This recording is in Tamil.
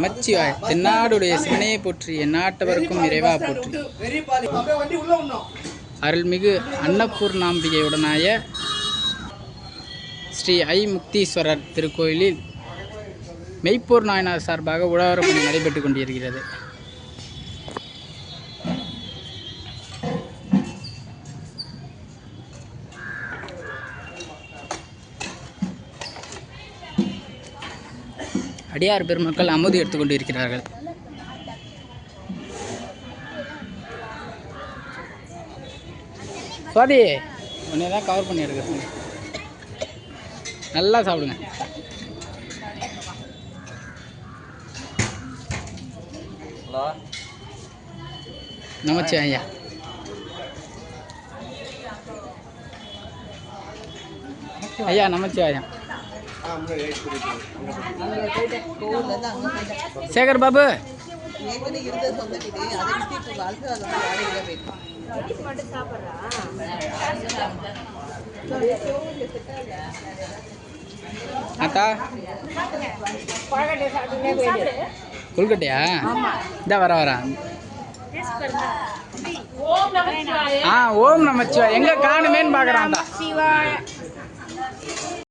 நமச்சிவாய் தென்னாடுடைய சிவனையை போற்றி நாட்டவருக்கும் இறைவா போற்றி. அருள்மிகு அன்னபூர்ணாம்பிகையுடனாய ஸ்ரீ ஐ முக்தீஸ்வரர் திருக்கோயிலில் மெய்ப்பூர் நாயனார் சார்பாக உழவர் பணி நடைபெற்று கொண்டிருக்கிறது. அடியார் பெருமக்கள் அமுது எடுத்துக்கொண்டு இருக்கிறார்கள் சுவாதி உன்னை தான் கவர் பண்ணி எடுக்கிறேன் நல்லா சாப்பிடுங்க. நமச்சி ஐயா. ஐயா நமச்சி ஐயா சேகர் பாபு ஏற்கனவே அத்தா கொல்கட்டையா இந்த வர வர. ஆ ஓம் நமச்சிவா எங்க காணுமேன்னு பார்க்குறான்டா சிவா